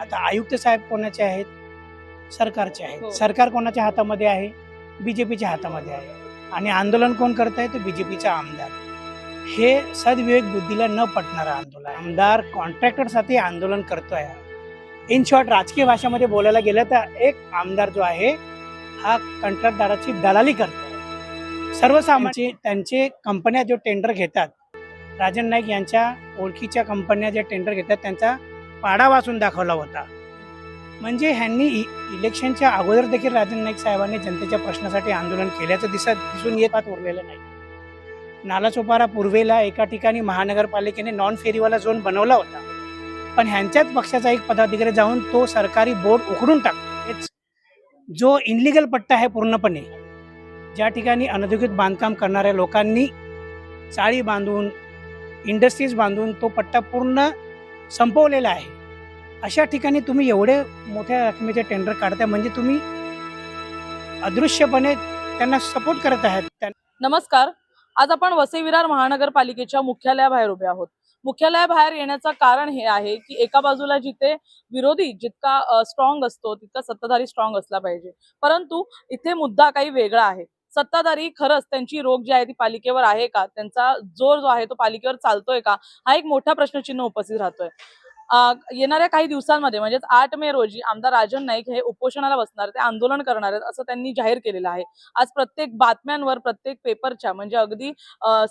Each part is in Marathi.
आता आयुक्त साहेब कोणाचे आहेत? सरकारचे हो. आहेत सरकार कोणाच्या हातामध्ये आहे? बीजेपीच्या हातामध्ये आहे. आणि आंदोलन कोण करत आहे तर बीजेपीचा आमदार. हे सदविवेक बुद्धीला न पटणारं आंदोलन. आमदार कॉन्ट्रॅक्टरसाठी आंदोलन करतोय. इन शॉर्ट राजकीय भाषेमध्ये बोलायला गेलं तर एक आमदार जो आहे हा कंत्राटदाराची दलाली करतो सर्वसामान्य त्यांचे कंपन्या जो टेंडर घेतात राजन नाईक यांच्या ओळखीच्या कंपन्या ज्या टेंडर घेतात त्यांचा पाडा वाचून दाखवला होता. म्हणजे ह्यांनी इ- इलेक्शनच्या अगोदर देखील राजन नाईक साहेबांनी जनतेच्या प्रश्नासाठी आंदोलन केल्याचं दिसत दिसून येत पाहत उरलेलं नाही. नालाचोपारा पूर्वेला एका ठिकाणी महानगरपालिकेने नॉन फेरीवाला झोन बनवला होता. पण ह्यांच्याच पक्षाचा एक पदाधिकारी जाऊन तो सरकारी बोर्ड उखडून टाकतो. जो इनलिगल पट्टा आहे पूर्णपणे ज्या ठिकाणी अनधिकृत बांधकाम करणाऱ्या लोकांनी चाळी बांधून इंडस्ट्रीज बांधून तो पट्टा पूर्ण संपवलेला आहे. अशा ठिकाणी तुम्ही एवढे मोठ्या रकमेचे टेंडर काढताय म्हणजे तुम्ही अदृश्यपणे त्यांना सपोर्ट करत आहात. नमस्कार. आज आपण वसई विरार महानगरपालिकेच्या मुख्यालयाबाहेर उभे आहोत. मुख्यालयाबाहेर येण्याचं कारण हे आहे की एका बाजूला जिथे विरोधी जितका स्ट्रॉंग असतो तितका सत्ताधारी स्ट्रॉंग असला पाहिजे. परंतु इथे मुद्दा काही वेगळा आहे. सत्ताधारी खरंच त्यांची रोग जी आहे ती पालिकेवर आहे का? त्यांचा जोर जो आहे तो पालिकेवर चालतोय का? हा एक मोठा प्रश्नचिन्ह उपस्थित राहतोय. येणाऱ्या काही दिवसांमध्ये म्हणजेच आठ मे रोजी आमदार राजन नाईक हे उपोषणाला बसणार ते आंदोलन करणार आहेत असं त्यांनी जाहीर केलेलं आहे. आज प्रत्येक बातम्यांवर प्रत्येक पेपरच्या म्हणजे अगदी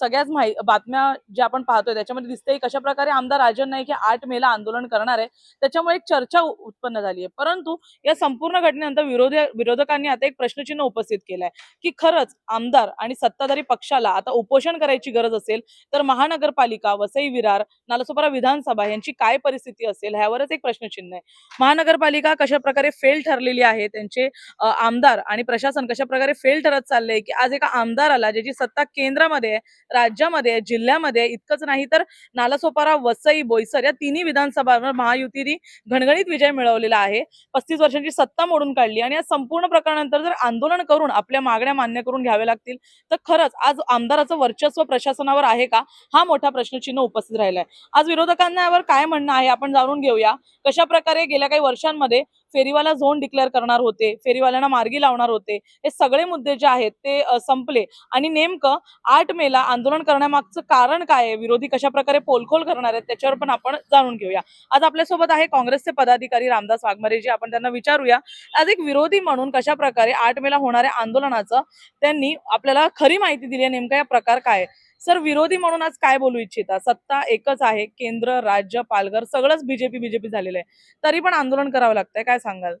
सगळ्याच माहि बातम्या ज्या आपण पाहतोय त्याच्यामध्ये दिसते कशा प्रकारे आमदार राजन नाईक हे आठ मेला आंदोलन करणार आहे त्याच्यामुळे एक चर्चा उत्पन्न झाली आहे. परंतु या संपूर्ण घटनेनंतर विरोधी विरोधकांनी आता एक प्रश्नचिन्ह उपस्थित केलाय की खरंच आमदार आणि सत्ताधारी पक्षाला आता उपोषण करायची गरज असेल तर महानगरपालिका वसई विरार नालासोपारा विधानसभा यांची काय परिस्थिती असेल ह्यावरच एक प्रश्नचिन्ह आहे. महानगरपालिका कशा प्रकारे फेल ठरलेली आहे त्यांचे आमदार आणि प्रशासन कशा प्रकारे फेल ठरत चाललंय की आज एका आमदाराला ज्याची सत्ता केंद्रामध्ये आहे राज्यामध्ये जिल्ह्यामध्ये इतकंच नाही तर नालासोपारा वसई बोईसर या तिन्ही विधानसभांवर महायुतीने घणघणीत विजय मिळवलेला आहे. पस्तीस वर्षांची सत्ता मोडून काढली आणि या संपूर्ण प्रकरणानंतर जर आंदोलन करून आपल्या मागण्या मान्य करून घ्याव्या लागतील तर खरंच आज आमदाराचं वर्चस्व प्रशासनावर आहे का? हा मोठा प्रश्नचिन्ह उपस्थित राहिलाय. आज विरोधकांना यावर काय म्हणणं आहे? आपण जाणून घेऊया कशा प्रकारे गेल्या काही वर्षांमध्ये फेरीवाला झोन डिक्लेअर करणार होते फेरीवाल्यांना मार्गी लावणार होते हे सगळे मुद्दे जे आहेत ते संपले. आणि नेमकं आठ मेला आंदोलन करण्यामागचं कारण काय आहे? विरोधी कशा प्रकारे पोलखोल करणार आहेत त्याच्यावर पण आपण जाणून घेऊया. आज आपल्यासोबत आहे काँग्रेसचे पदाधिकारी रामदास वाघमारे जे. आपण त्यांना विचारूया आज एक विरोधी म्हणून कशा प्रकारे आठ मेला होणाऱ्या आंदोलनाचं त्यांनी आपल्याला खरी माहिती दिली आहे नेमका या प्रकार काय आहे. सर विरोधी म्हणून आज काय बोलू इच्छिता? सत्ता एकच आहे केंद्र राज्य पालघर सगळंच बीजेपी बीजेपी झालेलं आहे. तरी पण आंदोलन करावं लागतंय काय सांगाल?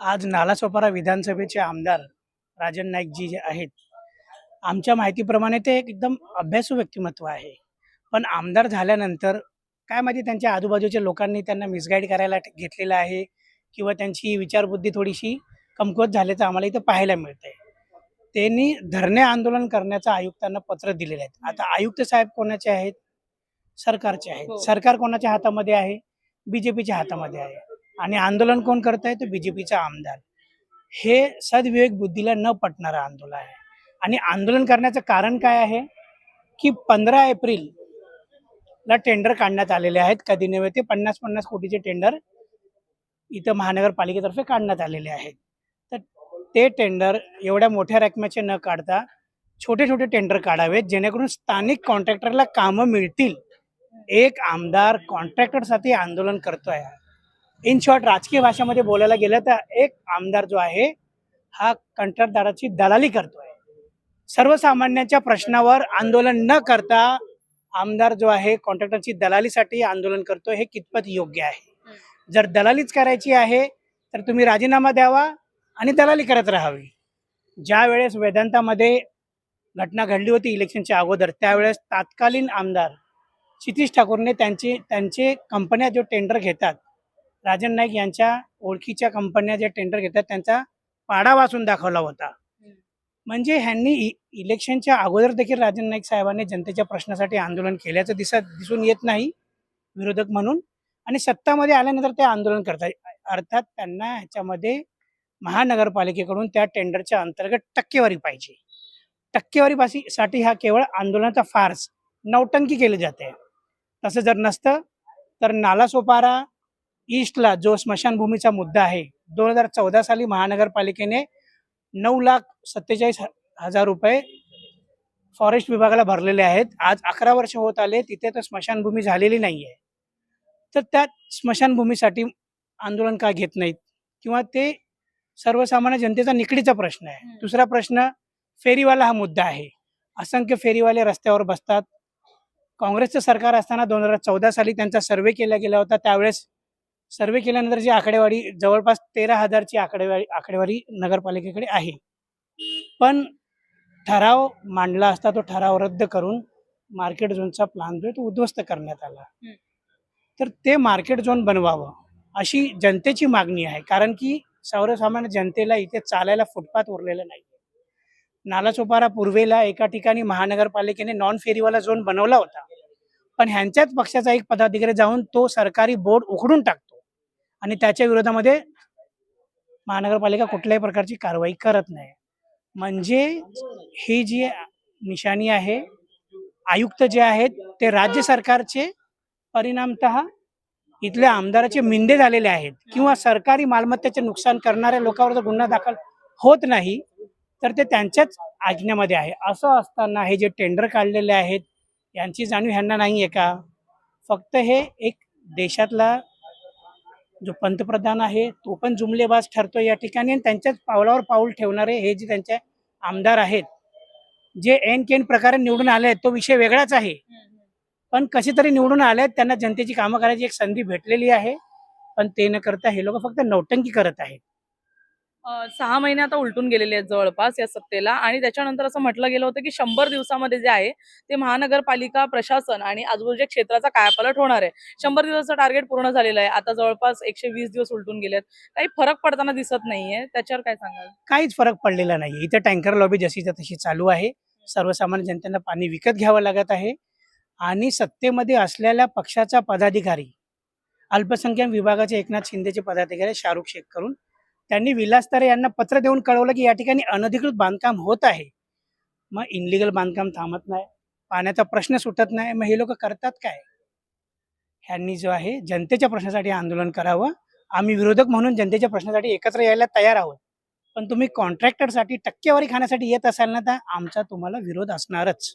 आज नालासोपारा विधानसभेचे आमदार राजन नाईक जी जे आहेत आमच्या माहितीप्रमाणे ते एक एकदम अभ्यासू व्यक्तिमत्व आहे. पण आमदार झाल्यानंतर काय माहिती त्यांच्या आजूबाजूच्या लोकांनी त्यांना मिसगाईड करायला घेतलेलं आहे किंवा त्यांची विचारबुद्धी थोडीशी कमकुवत झाल्याचं आम्हाला इथं पाहायला मिळतंय. त्यांनी धरणे आंदोलन करण्याचं आयुक्तांना पत्र दिलेलं आहे. आता आयुक्त साहेब कोणाचे आहेत? सरकारचे हो. आहेत सरकार कोणाच्या हातामध्ये आहे? बीजेपीच्या हातामध्ये आहे. आणि आंदोलन कोण करत आहे? तर बीजेपीचा आमदार. हे सदविवेक बुद्धीला न पटणारं आंदोलन आहे. आणि आंदोलन करण्याचं कारण काय आहे? की पंधरा एप्रिल ला टेंडर काढण्यात आलेले आहेत. कधी नव्हे ते पन्नास पन्नास कोटीचे टेंडर इथं महानगरपालिकेतर्फे काढण्यात आलेले आहेत. ते टेंडर एवढ्या मोठ्या रकमेचे न काढता छोटे छोटे टेंडर काढावेत जेणेकरून स्थानिक कॉन्ट्रॅक्टरला कामं मिळतील. एक आमदार कॉन्ट्रॅक्टरसाठी आंदोलन करतोय. इन शॉर्ट राजकीय भाषेमध्ये बोलायला गेलं तर एक आमदार जो आहे हा कंत्राटदाराची दलाली करतोय. सर्वसामान्यांच्या प्रश्नावर आंदोलन न करता आमदार जो आहे कॉन्ट्रॅक्टरची दलालीसाठी आंदोलन करतोय हे कितपत योग्य आहे? जर दलालीच करायची आहे तर तुम्ही राजीनामा द्यावा आणि दलाली करत राहावी. ज्या वेळेस वेदांतामध्ये घटना घडली होती इलेक्शनच्या अगोदर त्यावेळेस तात्कालीन आमदार क्षितिश ठाकूरने त्यांचे त्यांचे कंपन्या जो टेंडर घेतात राजन नाईक यांच्या ओळखीच्या कंपन्या ज्या टेंडर घेतात त्यांचा पाडा वाचून दाखवला होता. म्हणजे ह्यांनी इ- इलेक्शनच्या अगोदर देखील राजन नाईक साहेबांनी जनतेच्या प्रश्नासाठी आंदोलन केल्याचं दिसत दिसून येत नाही विरोधक म्हणून. आणि सत्तामध्ये आल्यानंतर ते आंदोलन करतात. अर्थात त्यांना ह्याच्यामध्ये महानगरपालिकेकडून त्या टेंडरच्या अंतर्गत टक्केवारी पाहिजे. टक्केवारी साठी हा केवळ आंदोलनाचा फार्स नौटंकी केली जाते. तसं जर नसतं तर नालासोपारा ईस्टला जो स्मशानभूमीचा मुद्दा आहे दोन हजार चौदा साली महानगरपालिकेने नऊ लाख सत्तेचाळीस हजार रुपये फॉरेस्ट विभागाला भरलेले आहेत. आज अकरा वर्ष होत आले तिथे तर स्मशानभूमी झालेली नाही आहे तर त्या स्मशानभूमीसाठी आंदोलन का घेत नाहीत? किंवा ते सर्वसामान्य जनतेचा निकडीचा प्रश्न आहे. दुसरा प्रश्न फेरीवाला हा मुद्दा आहे. असंख्य फेरीवाले रस्त्यावर बसतात. काँग्रेसचं सरकार असताना दोन हजार चौदा साली त्यांचा सर्वे केला गेला होता. त्यावेळेस सर्वे केल्यानंतर जी आकडेवारी जवळपास तेरा हजारची आकडेवारी आकडेवारी नगरपालिकेकडे आहे. पण ठराव मांडला असता तो ठराव रद्द करून मार्केट झोनचा प्लान जो आहे तो उद्ध्वस्त करण्यात आला. तर ते मार्केट झोन बनवावं अशी जनतेची मागणी आहे. कारण की सर्वसामान्य जनतेला इथे चालायला फुटपाथ उरलेला नाही नालासोपारा पूर्वेला एका ठिकाणी महानगरपालिकेने नॉन फेरीवाला झोन बनवला होता. पण ह्यांच्याच पक्षाचा एक पदाधिकारी जाऊन तो सरकारी बोर्ड उखडून टाकतो आणि त्याच्या विरोधामध्ये महानगरपालिका कुठल्याही प्रकारची कारवाई करत नाही. म्हणजे ही जी निशाणी आहे आयुक्त जे आहेत ते राज्य सरकारचे परिणामत इथल्या आमदाराचे मिंदे झालेले आहेत किंवा सरकारी मालमत्तेचे नुकसान करणाऱ्या लोकांवर जर गुन्हा दाखल होत नाही तर ते त्यांच्याच आज्ञेमध्ये आहे. असं असताना हे जे टेंडर काढलेले आहेत यांची जाणीव ह्यांना नाही आहे का? फक्त हे एक देशातला जो पंतप्रधान आहे तो पण जुमलेबाज ठरतो या ठिकाणी आणि त्यांच्याच पावलावर पाऊल ठेवणारे हे जे त्यांचे आमदार आहेत जे एन केन प्रकारे निवडून आले आहेत तो विषय वेगळाच आहे. पण कसे तरी निवडून आले आहेत त्यांना जनतेची कामं करायची एक संधी भेटलेली आहे. पण ते न करता हे लोक फक्त नौटंकी करत आहेत. सहा महिने आता उलटून गेलेले आहेत जवळपास या सत्तेला आणि त्याच्यानंतर असं म्हटलं गेलं होतं की शंभर दिवसामध्ये जे आहे ते महानगरपालिका प्रशासन आणि आजूबाजूच्या क्षेत्राचा कायापालट होणार आहे. शंभर दिवसाचं टार्गेट पूर्ण झालेलं आहे. आता जवळपास एकशे वीस दिवस उलटून गेलेत. काही फरक पडताना दिसत नाहीये. त्याच्यावर काय सांगाल? काहीच फरक पडलेला नाही इथे टँकर लॉबी जशीच्या तशी चालू आहे. सर्वसामान्य जनतेला पाणी विकत घ्यावं लागत आहे. आणि सत्तेमध्ये असलेल्या पक्षाचा पदाधिकारी अल्पसंख्याक विभागाचे एकनाथ शिंदेचे पदाधिकारी शाहरुख शेख करून त्यांनी विलासतारे यांना पत्र देऊन कळवलं की या ठिकाणी अनधिकृत बांधकाम होत आहे. मग इनलिगल बांधकाम थांबत नाही पाण्याचा प्रश्न सुटत नाही मग हे लोक करतात काय? ह्यांनी जो आहे जनतेच्या प्रश्नासाठी आंदोलन करावं. आम्ही विरोधक म्हणून जनतेच्या प्रश्नासाठी एकत्र यायला तयार आहोत. पण तुम्ही कॉन्ट्रॅक्टरसाठी टक्केवारी खाण्यासाठी येत असाल ना तर आमचा तुम्हाला विरोध असणारच.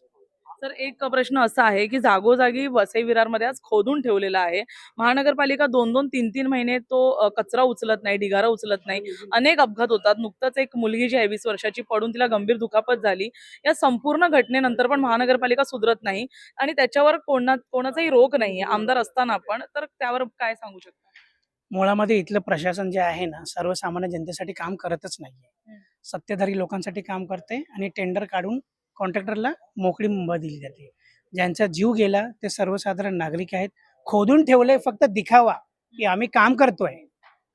तर एक प्रश्न असा आहे की जागोजागी वसई विरारमध्ये आज खोदून ठेवलेला आहे. महानगरपालिका दोन दोन तीन तीन महिने तो अ, कचरा उचलत नाही ढिगारा उचलत नाही. अनेक अपघात होतात. नुकतंच एक मुलगी जी आहे वीस वर्षाची पडून तिला गंभीर दुखापत झाली. या संपूर्ण घटनेनंतर पण महानगरपालिका सुधरत नाही आणि त्याच्यावर कोणा कोणाचाही रोग नाहीये. आमदार असताना पण. तर त्यावर काय सांगू शकता? मुळामध्ये इथलं प्रशासन जे आहे ना सर्वसामान्य जनतेसाठी काम करतच नाहीये. हम्म. सत्तेधारी लोकांसाठी काम करते आणि टेंडर काढून कॉन्ट्रॅक्टरला मोकळी मुंबई दिली जाते. ज्यांचा जीव गेला ते सर्वसाधारण नागरिक आहेत. खोदून ठेवलंय फक्त दिखावा की आम्ही काम करतोय.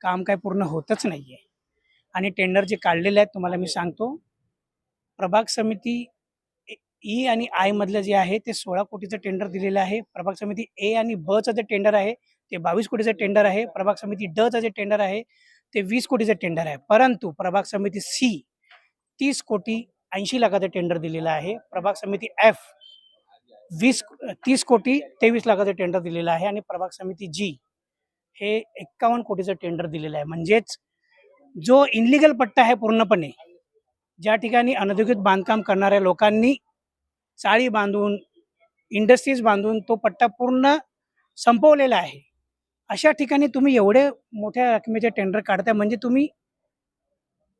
काम काय पूर्ण होतच नाहीये. आणि टेंडर जे काढलेले आहेत तुम्हाला मी सांगतो प्रभाग समिती ई आणि आय मधलं जे आहे ते सोळा कोटीचं टेंडर दिलेलं आहे. प्रभाग समिती ए आणि बचं जे टेंडर आहे ते बावीस कोटीचं टेंडर आहे. प्रभाग समिती ड चं जे टेंडर आहे ते वीस कोटीचं टेंडर आहे. परंतु प्रभाग समिती सी तीस कोटी ऐंशी लाखाचं टेंडर दिलेलं आहे. प्रभाग समिती एफ वीस तीस कोटी तेवीस लाखाचं टेंडर दिलेलं आहे आणि प्रभाग समिती जी हे एक्कावन्न कोटीचं टेंडर दिलेलं आहे. म्हणजेच जो इनलिगल पट्टा आहे पूर्णपणे ज्या ठिकाणी अनधिकृत बांधकाम करणाऱ्या लोकांनी चाळी बांधून इंडस्ट्रीज बांधून तो पट्टा पूर्ण संपवलेला आहे. अशा ठिकाणी तुम्ही एवढे मोठ्या रकमेचे टेंडर काढताय. म्हणजे तुम्ही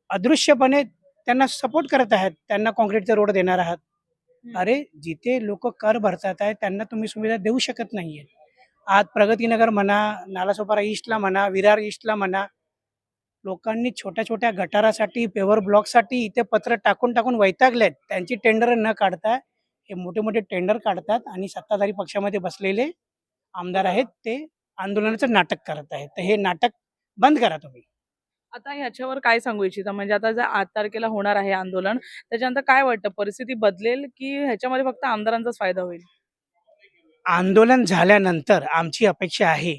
अदृश्यपणे त्यांना सपोर्ट करत आहात. त्यांना कॉन्क्रीटचा रोड देणार आहात. अरे जिथे लोक कर भरतात आहे त्यांना तुम्ही सुविधा देऊ शकत नाहीये आज प्रगतीनगर म्हणा नालासोपारा ईस्टला म्हणा विरार ईस्टला म्हणा लोकांनी छोट्या छोट्या गटारासाठी पेवर ब्लॉकसाठी इथे पत्र टाकून टाकून वैतागलेत. त्यांची टेंडर न काढता हे मोठे मोठे टेंडर काढतात आणि सत्ताधारी पक्षामध्ये बसलेले आमदार आहेत ते आंदोलनाचं नाटक करत आहेत. तर हे नाटक बंद करा तुम्ही. आता ह्याच्यावर काय सांगू इच्छिता? म्हणजे आता जर आठ तारखेला होणार आहे आंदोलन त्याच्यानंतर काय वाटतं? परिस्थिती बदलेल की ह्याच्यामध्ये फक्त आमदारांचाच फायदा होईल? आंदोलन झाल्यानंतर आमची अपेक्षा आहे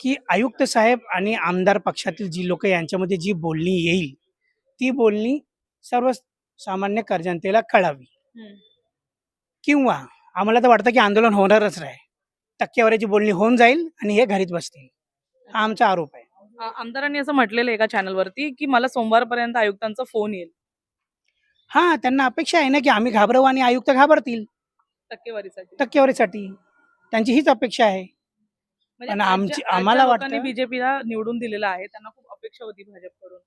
की आयुक्त साहेब आणि आमदार पक्षातील जी लोक यांच्यामध्ये जी बोलणी येईल ती बोलणी सर्वसामान्य कर जनतेला कळावी किंवा आम्हाला तर वाटतं की आंदोलन होणारच नाही टक्केवारीची बोलणी होऊन जाईल आणि हे घरीच बसतील. हा आमचा आरोप आहे. आमदारांनी असं म्हटलेलं एका चॅनलवरती की मला सोमवारपर्यंत आयुक्तांचा फोन येईल. हा त्यांना अपेक्षा आहे ना की आम्ही घाबरवू आणि आयुक्त घाबरतील. टक्केवारीसाठी. टक्केवारीसाठी. त्यांची हीच अपेक्षा आहे. म्हणजे पण आमची- आम्हाला वाटतं- बीजेपीला निवडून दिलेलं आहे. त्यांना खूप अपेक्षा होती भाजपकडून.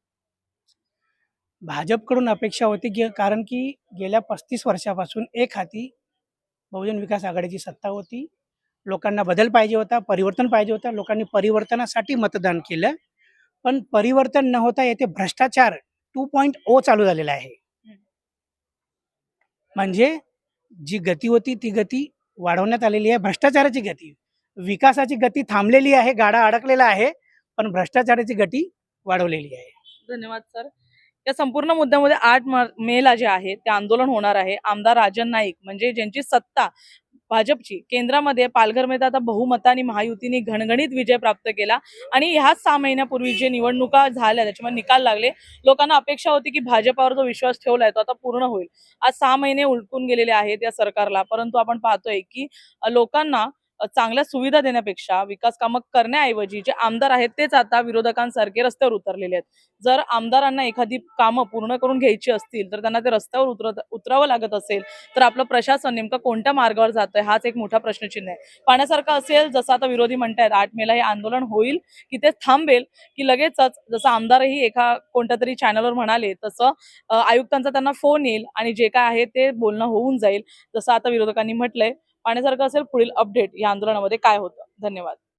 भाजपकडून अपेक्षा होती की कारण की गेल्या पस्तीस वर्षापासून एक हाती बहुजन विकास आघाडीची सत्ता होती. लोकांना बदल पाहिजे होता परिवर्तन पाहिजे होता लोकांनी परिवर्तनासाठी मतदान केलं. पण परिवर्तन न होता येथे भ्रष्टाचार टू पॉईंट ओ चालू झालेला आहे. म्हणजे जी गती होती ती गती वाढवण्यात आलेली आहे. भ्रष्टाचाराची गती विकासाची गती थांबलेली आहे गाडा अडकलेला आहे पण भ्रष्टाचाराची गती वाढवलेली आहे. धन्यवाद सर. या संपूर्ण मुद्द्यामध्ये आठ मेला जे आहे ते आंदोलन होणार आहे. आमदार राजन नाईक म्हणजे ज्यांची सत्ता भाजपची केंद्रामध्ये पालघरमध्ये आता बहुमतानी महायुतीने घणघणीत विजय प्राप्त केला. आणि ह्याच सहा महिन्यापूर्वी जे निवडणुका झाल्या त्याच्यामध्ये निकाल लागले. लोकांना अपेक्षा होती की भाजपावर जो विश्वास ठेवलाय तो आता पूर्ण होईल. आज सहा महिने उलटून गेलेले आहेत या सरकारला. परंतु आपण पाहतोय की लोकांना चांगल्या सुविधा देण्यापेक्षा विकास कामं करण्याऐवजी जे आमदार आहेत तेच आता विरोधकांसारखे रस्त्यावर उतरलेले आहेत. जर आमदारांना एखादी कामं पूर्ण करून घ्यायची असतील तर त्यांना ते रस्त्यावर उतरत उतरावं लागत असेल तर आपलं प्रशासन नेमकं कोणत्या मार्गावर जात आहे हाच एक मोठा प्रश्नचिन्ह आहे. पाण्यासारखं असेल जसं आता विरोधी म्हणतायत आठ मेला हे आंदोलन होईल की ते थांबेल की लगेचच जसं आमदारही एका कोणत्या तरी चॅनलवर म्हणाले तसं आयुक्तांचा त्यांना फोन येईल आणि जे काय आहे ते बोलणं होऊन जाईल जसं आता विरोधकांनी म्हटलंय. पाहण्यासारखं असेल पुढील अपडेट या आंदोलनामध्ये काय होतं? धन्यवाद.